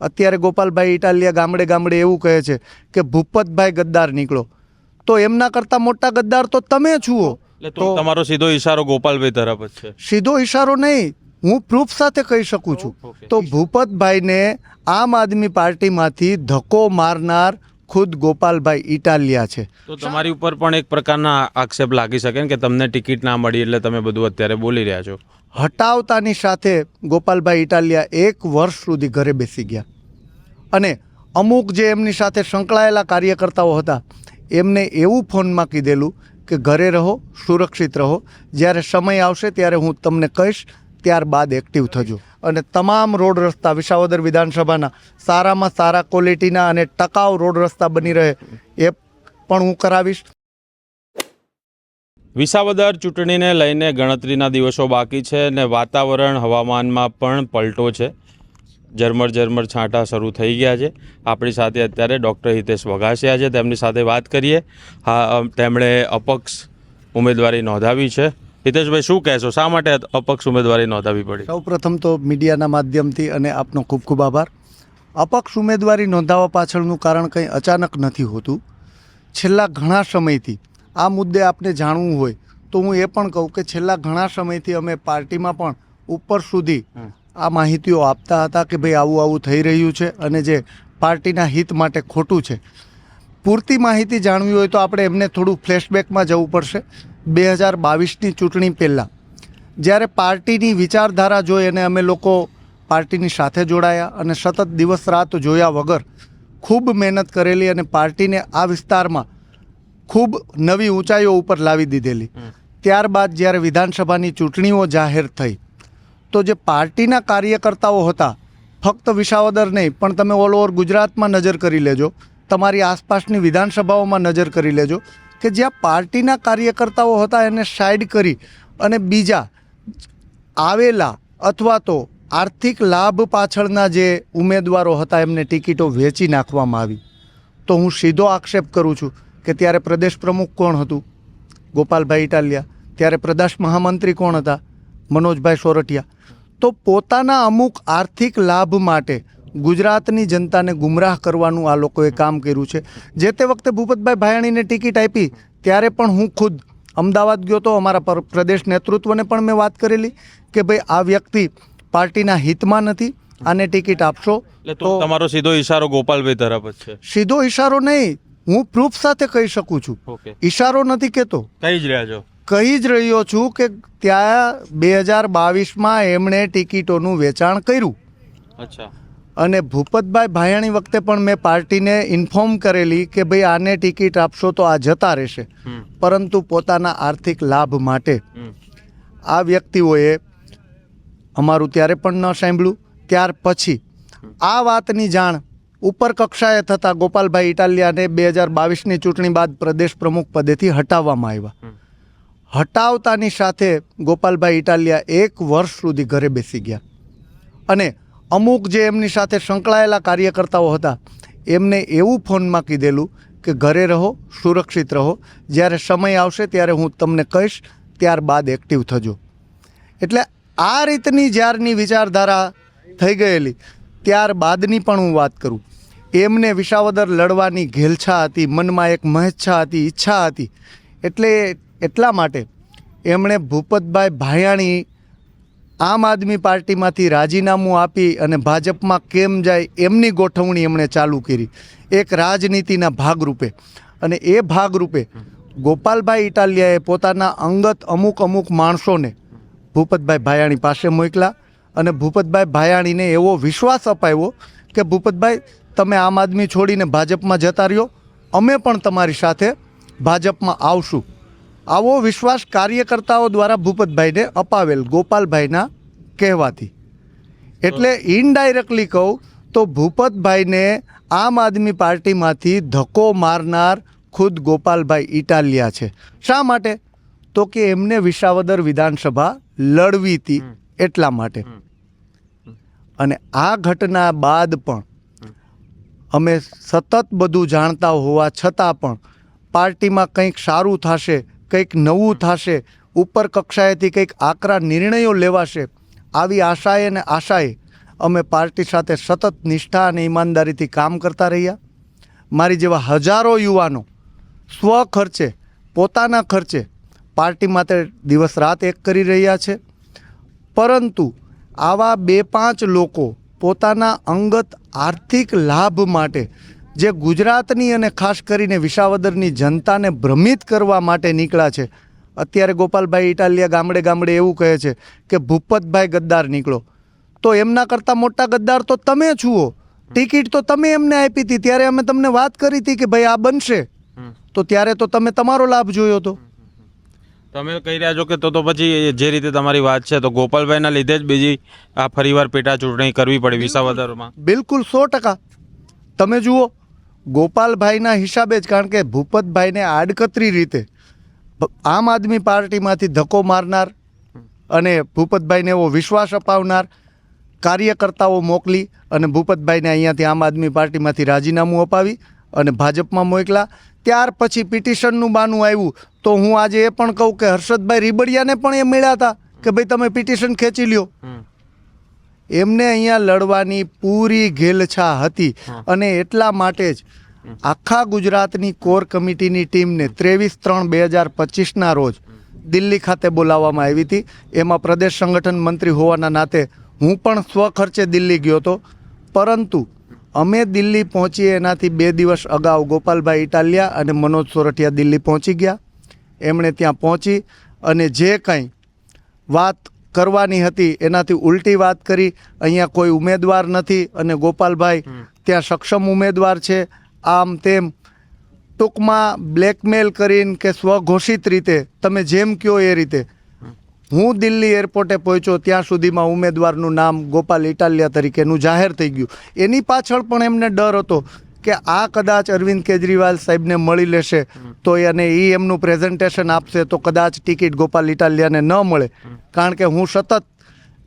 અત્યારે ગોપાલભાઈ ઇટાલિયા ગામડે ગામડે એવું કહે છે કે ભૂપતભાઈ ગદ્દાર નીકળો. તો એમના કરતાં મોટા ગદ્દાર તો તમે છુઓ. તો તમારો સીધો ઈશારો ગોપાલભાઈ તરફ જ છે. સીધો ઈશારો નહીં હું પ્રૂફ સાથે કહી શકું છું. તો ભૂપતભાઈને આમ આદમી પાર્ટીમાંથી ધક્કો મારનાર ખુદ ગોપાલભાઈ ઇટાલિયા છે. તો તમારી ઉપર પણ એક પ્રકારના આક્ષેપ લાગી શકે કે તમને ટિકિટ ના મળી એટલે તમે બધું અત્યારે બોલી રહ્યા છો. હટાવતાની સાથે ગોપાલભાઈ ઇટાલિયા એક વર્ષ સુધી ઘરે બેસી ગયા. અને અમુક જે એમની સાથે સંકળાયેલા કાર્યકર્તાઓ હતા, એમને એવું ફોનમાં કીધેલું કે ઘરે રહો, સુરક્ષિત રહો, જ્યારે સમય આવશે ત્યારે હું તમને કહીશ, ત્યારબાદ એક્ટિવ થજો. અને તમામ રોડ રસ્તા વિસાવદર વિધાનસભાના સારામાં સારા ક્વોલિટીના અને ટકાઉ રોડ રસ્તા બની રહે એ પણ હું કરાવીશ. વિસાવદર ચૂંટણીને લઈને ગણતરીના દિવસો બાકી છે અને વાતાવરણ હવામાનમાં પણ પલટો છે. ઝરમર ઝરમર છાંટા શરૂ થઈ ગયા છે. આપણી સાથે અત્યારે ડૉક્ટર હિતેશ વઘાસિયા છે. તેમની સાથે વાત કરીએ. હા તેમણે અપક્ષ ઉમેદવારી નોંધાવી છે. હિતેશભાઈ, શું કહેશો? શા માટે અપક્ષ ઉમેદવારી નોંધાવી પડી? સૌપ્રથમ તો મીડિયાના માધ્યમથી અને આપનો ખૂબ ખૂબ આભાર. અપક્ષ ઉમેદવારી નોંધાવવા પાછળનું કારણ કંઈ અચાનક નથી હોતું. છેલ્લા ઘણા સમયથી આ મુદ્દે આપને જાણવું હોય તો હું એ પણ કહું કે છેલ્લા ઘણા સમયથી અમે પાર્ટીમાં પણ ઉપર સુધી આ માહિતીઓ આપતા હતા કે ભાઈ આવું આવું થઈ રહ્યું છે અને જે પાર્ટીના હિત માટે ખોટું છે. પૂરતી માહિતી જાણવી હોય તો આપણે એમને થોડું ફ્લેશબેકમાં જવું પડશે. બે હજાર બાવીસની ચૂંટણી પહેલાં જ્યારે પાર્ટીની વિચારધારા જોઈ અને અમે લોકો પાર્ટીની સાથે જોડાયા અને સતત દિવસ રાત જોયા વગર ખૂબ મહેનત કરેલી અને પાર્ટીને આ વિસ્તારમાં ખૂબ નવી ઊંચાઈઓ ઉપર લાવી દીધેલી. ત્યારબાદ જ્યારે વિધાનસભાની ચૂંટણીઓ જાહેર થઈ તો જે પાર્ટીના કાર્યકર્તાઓ હતા ફક્ત વિસાવદર નહીં પણ તમે ઓલ ઓવર ગુજરાતમાં નજર કરી લેજો તમારી આસપાસની વિધાનસભાઓમાં નજર કરી લેજો કે જ્યાં પાર્ટીના કાર્યકર્તાઓ હતા એને સાઈડ કરી અને બીજા આવેલા અથવા તો આર્થિક લાભ પાછળના જે ઉમેદવારો હતા એમને ટિકિટો વેચી નાખવામાં આવી. તો હું સીધો આક્ષેપ કરું છું કે ત્યારે પ્રદેશ પ્રમુખ કોણ હતું? ગોપાલભાઈ ઇટાલિયા. ત્યારે પ્રદેશ મહામંત્રી કોણ હતા? મનોજભાઈ સોરઠિયા. તો પોતાના અમુક આર્થિક લાભ માટે ગુજરાતની જનતાને ગુમરાહ કરવાનું આ લોકોએ કામ કર્યું છે. જે તે વખતે ભૂપતભાઈ ભાયાણીને ટિકિટ આપી ત્યારે પણ હું ખુદ અમદાવાદ ગયો તો અમારા પર- પ્રદેશ નેતૃત્વને પણ મેં વાત કરેલી કે ભાઈ આ વ્યક્તિ પાર્ટીના હિતમાં નથી આને ટિકિટ આપશો તો તમારો સીધો ઈશારો ગોપાલભાઈ તરફ જ છે. સીધો ઈશારો નહીં હું પ્રૂફ સાથે કહી શકું છું. ઈશારો નથી કહેતો કહી જ રહ્યા છો કહી જ રહ્યો છું કે ત્યાં બે હજાર બાવીસમાં એમણે ટિકિટોનું વેચાણ કર્યું. અચ્છા. અને ભૂપતભાઈ ભાયાણી વખતે પણ મેં પાર્ટીને ઇન્ફોર્મ કરેલી કે ભાઈ આને ટિકિટ આપશો તો આ જતા રહેશે. પરંતુ પોતાના આર્થિક લાભ માટે આ વ્યક્તિઓએ અમારું ત્યારે પણ ન સાંભળ્યું. ત્યાર પછી આ વાતની જાણ ઉપર કક્ષાએ થતાં ગોપાલભાઈ ઇટાલિયાને બે હજાર બાવીસની ચૂંટણી બાદ પ્રદેશ પ્રમુખ પદેથી હટાવવામાં આવ્યા. હટાવતાની સાથે ગોપાલભાઈ ઇટાલિયા એક વર્ષ સુધી ઘરે બેસી ગયા. અને અમુક જે એમની સાથે સંકળાયેલા કાર્યકર્તાઓ હતા એમને એવું ફોનમાં કીધેલું કે ઘરે રહો સુરક્ષિત રહો જ્યારે સમય આવશે ત્યારે હું તમને કહીશ ત્યારબાદ એક્ટિવ થજો. એટલે આ રીતની જ્યારની વિચારધારા થઈ ગયેલી. ત્યારબાદની પણ હું વાત કરું. એમને વિસાવદર લડવાની ઘેલછા હતી, મનમાં એક મહેચ્છા હતી, ઈચ્છા હતી. એટલે એટલા માટે એમણે ભૂપતભાઈ ભાયાણી આમ આદમી પાર્ટીમાંથી રાજીનામું આપી અને ભાજપમાં કેમ જાય એમની ગોઠવણી એમણે ચાલુ કરી. એક રાજનીતિના ભાગરૂપે. અને એ ભાગરૂપે ગોપાલભાઈ ઇટાલિયાએ પોતાના અંગત અમુક અમુક માણસોને ભૂપતભાઈ ભાયાણી પાસે મોકલા અને ભૂપતભાઈ ભાયાણીને એવો વિશ્વાસ અપાવ્યો કે ભૂપતભાઈ તમે આમ આદમી છોડીને ભાજપમાં જતા રહ્યો અમે પણ તમારી સાથે ભાજપમાં આવશું. આવો વિશ્વાસ કાર્યકર્તાઓ દ્વારા ભૂપતભાઈને અપાવેલ ગોપાલભાઈના કહેવાથી. એટલે ઇનડાયરેક્ટલી કહું તો ભૂપતભાઈને આમ આદમી પાર્ટીમાંથી ધક્કો મારનાર ખુદ ગોપાલભાઈ ઇટાલિયા છે. શા માટે? તો કે એમને વિસાવદર વિધાનસભા લડવી હતી એટલા માટે. અને આ ઘટના બાદ પણ અમે સતત બધું જાણતા હોવા છતાં પણ પાર્ટીમાં કંઈક સારું થશે કંઈક નવું થશે ઉપર કક્ષાએથી કંઈક આકરા નિર્ણયો લેવાશે આવી આશાએ અને આશાએ અમે પાર્ટી સાથે સતત નિષ્ઠા અને ઈમાનદારીથી કામ કરતા રહ્યા. મારી જેવા હજારો યુવાનો સ્વ ખર્ચે પોતાના ખર્ચે પાર્ટી માટે દિવસ રાત એક કરી રહ્યા છે. પરંતુ આવા બે પાંચ લોકો પોતાના અંગત આર્થિક લાભ માટે જે ગુજરાતની અને ખાસ કરીને વિસાવદરની જનતાને ભ્રમિત કરવા માટે નીકળ્યા છે. અત્યારે ગોપાલભાઈ ઇટાલિયા ગામડે ગામડે એવું કહે છે કે ભૂપતભાઈ ગદ્દાર નીકળો. તો એમના કરતાં મોટા ગદ્દાર તો તમે છુઓ ટિકિટ તો તમે એમને આપી હતી. ત્યારે અમે તમને વાત કરી હતી કે ભાઈ આ બનશે. તો ત્યારે તો તમે તમારો લાભ જોયો હતો તમે કહી રહ્યા છો કે તો તો પછી જે રીતે તમારી વાત છે તો ગોપાલભાઈના લીધે જ બીજી આ ફરીવાર પેટા ચૂંટણી કરવી પડી વિસાવદરમાં. બિલકુલ સો ટકા. તમે જુઓ ગોપાલભાઈના હિસાબે જ કારણ કે ભૂપતભાઈને આડકતરી રીતે આમ આદમી પાર્ટીમાંથી ધક્કો મારનાર અને ભૂપતભાઈને એવો વિશ્વાસ અપાવનાર કાર્યકર્તાઓ મોકલી અને ભૂપતભાઈને અહીંયાથી આમ આદમી પાર્ટીમાંથી રાજીનામું અપાવી અને ભાજપમાં મોકલા. ત્યાર પછી પિટિશનનું બાનું આવ્યું. તો હું આજે એ પણ કહું કે હર્ષદભાઈ રીબડિયાને પણ એ મળ્યા હતા કે ભાઈ તમે પિટિશન ખેંચી લ્યો. એમને અહીંયા લડવાની પૂરી ઘેલછા હતી. અને એટલા માટે જ આખા ગુજરાતની કોર કમિટીની ટીમને ત્રેવીસ ત્રણ બે હજાર પચીસના રોજ દિલ્હી ખાતે બોલાવવામાં આવી હતી. એમાં પ્રદેશ સંગઠન મંત્રી હોવાના નાતે હું પણ સ્વખર્ચે દિલ્હી ગયો હતો. પરંતુ અમે દિલ્હી પહોંચીએ એનાથી બે દિવસ અગાઉ ગોપાલભાઈ ઇટાલિયા અને મનોજ સોરઠિયા દિલ્હી પહોંચી ગયા. એમણે ત્યાં પહોંચી અને જે કંઈ વાત કરવાની હતી એનાથી ઉલટી વાત કરી. અહીંયા કોઈ ઉમેદવાર નથી અને ગોપાલભાઈ ત્યાં સક્ષમ ઉમેદવાર છે. આમ તેમ ટૂંકમાં બ્લેકમેલ કરીને કે સ્વઘોષિત રીતે તમે જેમ કહો એ રીતે હું દિલ્હી એરપોર્ટે પહોંચ્યો, ત્યાં સુધીમાં ઉમેદવારનું નામ ગોપાલ ઇટાલિયા તરીકેનું જાહેર થઈ ગયું. એની પાછળ પણ એમને ડર હતો કે આ કદાચ અરવિંદ કેજરીવાલ સાહેબને મળી લેશે, તો અને એ એમનું પ્રેઝન્ટેશન આપશે, તો કદાચ ટિકિટ ગોપાલ ઇટાલિયાને ન મળે. કારણ કે હું સતત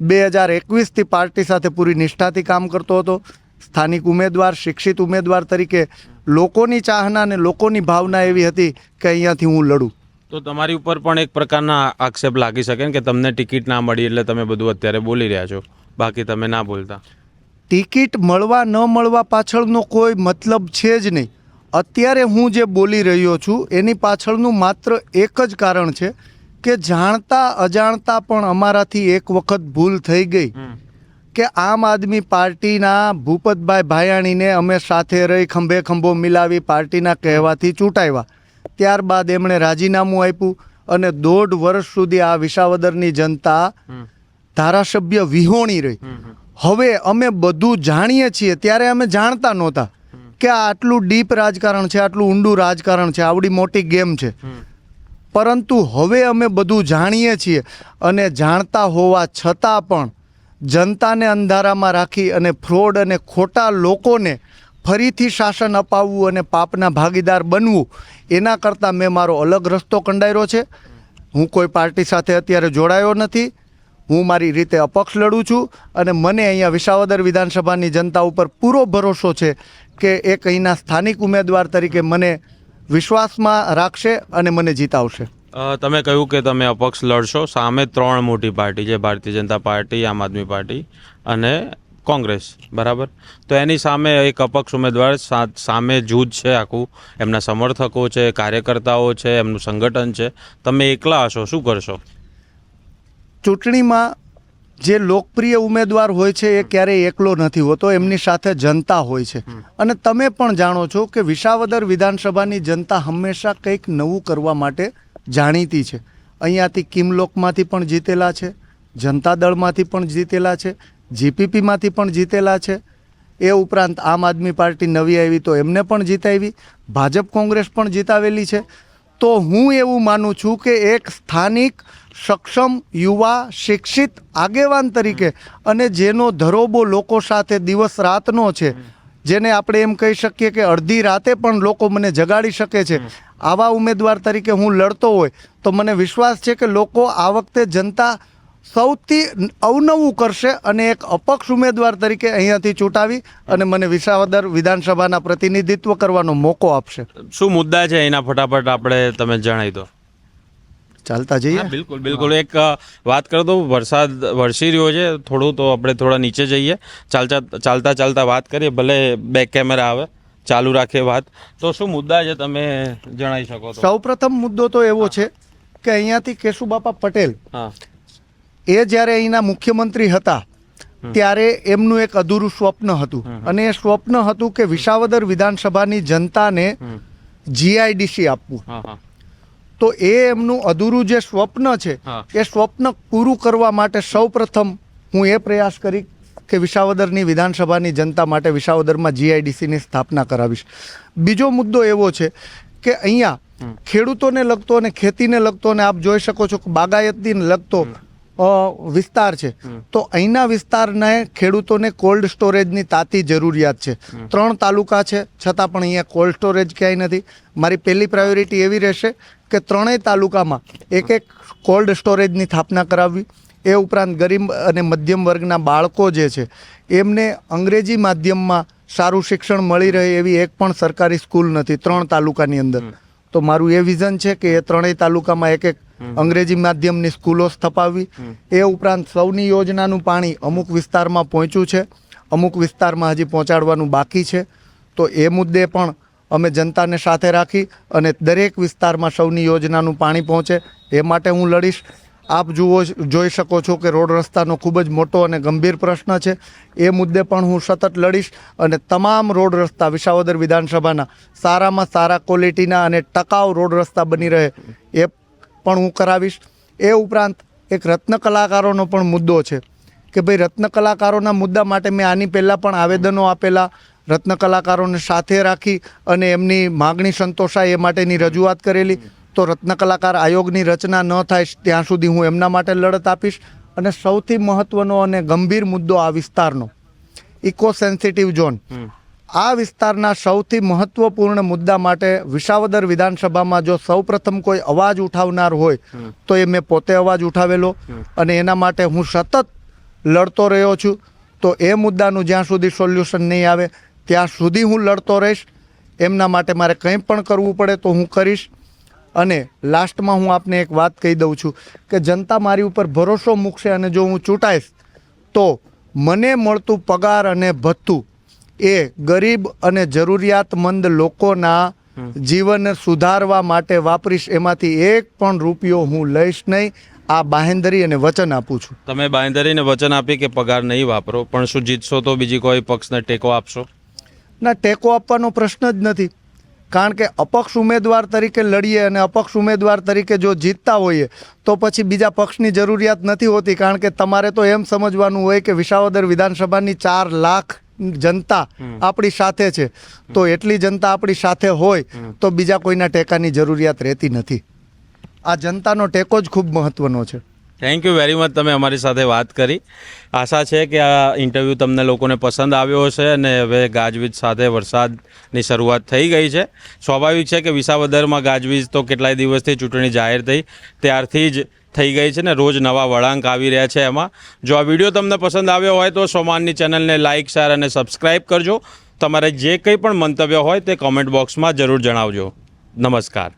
બે હજાર એકવીસથી પાર્ટી સાથે પૂરી નિષ્ઠાથી કામ કરતો હતો. સ્થાનિક ઉમેદવાર, શિક્ષિત ઉમેદવાર તરીકે લોકોની ચાહના અને લોકોની ભાવના એવી હતી કે અહીંયાથી હું લડું. તો તમારી ઉપર પણ એક પ્રકારના આક્ષેપ લાગી શકે ને કે તમને ટિકિટ ના મળી એટલે તમે બધું અત્યારે બોલી રહ્યા છો. બાકી તમે ના બોલતા. ટિકિટ મળવા ન મળવા પાછળનો કોઈ મતલબ છે જ નહીં. અત્યારે હું જે બોલી રહ્યો છું એની પાછળનું માત્ર એક જ કારણ છે કે જાણતા અજાણતા પણ અમારાથી એક વખત ભૂલ થઈ ગઈ. કે આમ આદમી પાર્ટીના ભૂપતભાઈ ભાયાણીને અમે સાથે રહી ખંભે ખંભો મિલાવી પાર્ટીના કહેવાથી ચૂંટાવ્યા ત્યારબાદ એમણે રાજીનામું આપ્યું અને દોઢ વર્ષ સુધી આ વિસાવદરની જનતા ધારાસભ્ય વિહોણી રહી. હવે અમે બધું જાણીએ છીએ ત્યારે અમે જાણતા નહોતા કે આ આટલું ડીપ રાજકારણ છે આટલું ઊંડું રાજકારણ છે આવડી મોટી ગેમ છે. પરંતુ હવે અમે બધું જાણીએ છીએ અને જાણતા હોવા છતાં પણ જનતાને અંધારામાં રાખી અને ફ્રોડ અને ખોટા લોકોને ફરીથી શાસન અપાવવું અને પાપના ભાગીદાર બનવું એના કરતાં મેં મારો અલગ રસ્તો કંડાયરો છે. હું કોઈ પાર્ટી સાથે અત્યારે જોડાયો નથી. હું મારી રીતે અપક્ષ લડું છું અને મને અહીંયા વિસાવદર વિધાનસભાની જનતા ઉપર પૂરો ભરોસો છે કે એક અહીંના સ્થાનિક ઉમેદવાર તરીકે મને વિશ્વાસમાં રાખશે અને મને જીતાવશે. તમે કહ્યું કે તમે અપક્ષ લડશો. સામે ત્રણ મોટી પાર્ટી છે, ભારતીય જનતા પાર્ટી, આમ આદમી પાર્ટી અને કોંગ્રેસ બરાબર? તો એની સામે એક અપક્ષ ઉમેદવાર સા- સામે જૂથ છે આખું. એમના સમર્થકો છે કાર્યકર્તાઓ છે એમનું સંગઠન છે. તમે એકલા હશો શું કરશો? ચૂંટણીમાં જે લોકપ્રિય ઉમેદવાર હોય છે એ ક્યારેય એકલો નથી હોતો એમની સાથે જનતા હોય છે. અને તમે પણ જાણો છો કે વિસાવદર વિધાનસભાની જનતા હંમેશા કંઈક નવું કરવા માટે જાણીતી છે. અહીંયાથી કિમલોકમાંથી પણ જીતેલા છે જનતા દળમાંથી પણ જીતેલા છે જીપીપીમાંથી પણ જીતેલા છે. એ ઉપરાંત આમ આદમી પાર્ટી નવી આવી તો એમને પણ જીતાવી. ભાજપ કોંગ્રેસ પણ જીતાવેલી છે. તો હું એવું માનું છું કે એક સ્થાનિક, સક્ષમ, યુવા, શિક્ષિત આગેવાન તરીકે અને જેનો ધરોબો લોકો સાથે દિવસ રાતનો છે, જેને આપણે એમ કહી શકીએ કે અડધી રાતે પણ લોકો મને જગાડી શકે છે. આવા ઉમેદવાર તરીકે હું લડતો હોય તો મને વિશ્વાસ છે કે લોકો આ વખતે જનતા સૌથી અવનવું કરશે અને એક અપક્ષ ઉમેદવાર તરીકે અહીંયાથી ચૂંટાવી અને મને વિસાવદર વિધાનસભાના પ્રતિનિધિત્વ કરવાનો મોકો આપશે. શું મુદ્દા છે એના ફટાફટ આપણે તમે જણાવી દો. ચાલતા જઈએ. બિલકુલ બિલકુલ. એક વાત કરો તો વરસાદ વરસી રહ્યો છે થોડું તો આપણે થોડા નીચે જઈએ. ચાલતા ચાલતા ચાલતા વાત કરીએ ભલે બેક કેમેરા આવે ચાલુ રાખીએ વાત. તો શું મુદ્દા છે તમે જણાવી શકો સૌ પ્રથમ મુદ્દો તો એવો છે કે અહીંયાથી કેશુબાપા પટેલ હા. એ જ્યારે અહીંના મુખ્યમંત્રી હતા ત્યારે એમનું એક અધૂરું સ્વપ્ન હતું. અને એ સ્વપ્ન હતું કે વિસાવદર વિધાનસભાની જનતાને જીઆઈડીસી આપવું. તો એ એમનું અધૂરું જે સ્વપ્ન છે એ સ્વપ્ન પૂરું કરવા માટે સૌપ્રથમ હું એ પ્રયાસ કરી કે વિસાવદરની વિધાનસભાની જનતા માટે વિસાવદરમાં જીઆઈડીસીની સ્થાપના કરાવીશ. બીજો મુદ્દો એવો છે કે અહીંયા ખેડૂતોને લગતો અને ખેતીને લગતો અને આપ જોઈ શકો છો કે બાગાયતીને લગતો વિસ્તાર છે. તો અહીંના વિસ્તારને ખેડૂતોને કોલ્ડ સ્ટોરેજની તાતી જરૂરિયાત છે. ત્રણ તાલુકા છે છતાં પણ અહીંયા કોલ્ડ સ્ટોરેજ ક્યાંય નથી. મારી પહેલી પ્રાયોરિટી એવી રહેશે કે ત્રણેય તાલુકામાં એક એક કોલ્ડ સ્ટોરેજની સ્થાપના કરાવવી. એ ઉપરાંત ગરીબ અને મધ્યમ વર્ગના બાળકો જે છે એમને અંગ્રેજી માધ્યમમાં સારું શિક્ષણ મળી રહે એવી એક પણ સરકારી સ્કૂલ નથી ત્રણ તાલુકાની અંદર. તો મારું એ વિઝન છે કે એ ત્રણેય તાલુકામાં એક એક અંગ્રેજી માધ્યમની સ્કૂલો સ્થપાવી એ ઉપરાંત સૌની યોજનાનું પાણી અમુક વિસ્તારમાં પહોંચ્યું છે. અમુક વિસ્તારમાં હજી પહોંચાડવાનું બાકી છે. તો એ મુદ્દે પણ અમે જનતાને સાથે રાખી અને દરેક વિસ્તારમાં સૌની યોજનાનું પાણી પહોંચે એ માટે હું લડીશ. આપ જુઓ જોઈ શકો છો કે રોડ રસ્તાનો ખૂબ જ મોટો અને ગંભીર પ્રશ્ન છે. એ મુદ્દે પણ હું સતત લડીશ અને તમામ રોડ રસ્તા વિસાવદર વિધાનસભાના સારામાં સારા ક્વોલિટીના અને ટકાઉ રોડ રસ્તા બની રહે એ પણ હું કરાવીશ. એ ઉપરાંત એક રત્ન કલાકારોનો પણ મુદ્દો છે કે ભાઈ રત્ન કલાકારોના મુદ્દા માટે મેં આની પહેલાં પણ આવેદનો આપેલા. રત્ન કલાકારોને સાથે રાખી અને એમની માગણી સંતોષાય એ માટેની રજૂઆત કરેલી. તો રત્ન કલાકાર આયોગની રચના ન થાય ત્યાં સુધી હું એમના માટે લડત આપીશ. અને સૌથી મહત્વનો અને ગંભીર મુદ્દો આ વિસ્તારનો. ઇકો સેન્સિટિવ ઝોન આ વિસ્તારના સૌથી મહત્વપૂર્ણ મુદ્દા માટે વિસાવદર વિધાનસભામાં જો સૌપ્રથમ કોઈ અવાજ ઉઠાવનાર હોય તો એ મેં પોતે અવાજ ઉઠાવેલો. અને એના માટે હું સતત લડતો રહ્યો છું. તો એ મુદ્દાનું જ્યાં સુધી સોલ્યુશન નહીં આવે ત્યાં સુધી હું લડતો રહીશ. એમના માટે મારે કંઈ પણ કરવું પડે તો હું કરીશ. અને લાસ્ટમાં હું આપને એક વાત કહી દઉં છું કે જનતા મારી ઉપર ભરોસો મૂકશે અને જો હું ચૂંટાઈશ તો મને મળતું પગાર અને ભથ્થું એ ગરીબ અને જરૂરિયાતમંદ લોકોના જીવન સુધારવા માટે વાપરીશ એમાંથી એક પણ રૂપિયો હું લઈશ નહીં. આ બાહેંધરી અને વચન આપું છું. તમે બાહેંધરીને વચન આપી કે પગાર નહીં વાપરો પણ શું જીતશો તો બીજી કોઈ પક્ષને ટેકો આપશો? ના ટેકો આપવાનો પ્રશ્ન જ નથી. કારણ કે અપક્ષ ઉમેદવાર તરીકે લડીએ અને અપક્ષ ઉમેદવાર તરીકે જો જીતતા હોઈએ તો પછી બીજા પક્ષની જરૂરિયાત નથી હોતી. કારણ કે તમારે તો એમ સમજવાનું હોય કે વિસાવદર વિધાનસભાની ચાર લાખ જનતા આપણી સાથે છે. તો એટલી જનતા આપણી સાથે હોય તો બીજા કોઈના ટેકાની જરૂરિયાત રહેતી નથી. આ જનતાનો ટેકો જ ખૂબ મહત્વનો છે. થેન્ક યુ વેરી મચ તમે અમારી સાથે વાત કરી. આશા છે કે આ ઇન્ટરવ્યૂ તમને લોકોને પસંદ આવ્યો હશે અને હવે ગાજવીજ સાથે વરસાદની શરૂઆત થઈ ગઈ છે. સ્વાભાવિક છે કે વિસાવદરમાં ગાજવીજ તો કેટલાય દિવસથી ચૂંટણી જાહેર થઈ. ત્યારથી જ થઈ ગઈ છે ને રોજ નવા વળાંક આવી રહ્યા છે એમાં. જો આ વીડિયો તમને પસંદ આવ્યો હોય તો સોમાનની ચેનલને લાઇક શેર અને સબસ્ક્રાઈબ કરજો. તમારે જે કંઈ પણ મંતવ્ય હોય તે કોમેન્ટ બોક્સમાં જરૂર જણાવજો. નમસ્કાર.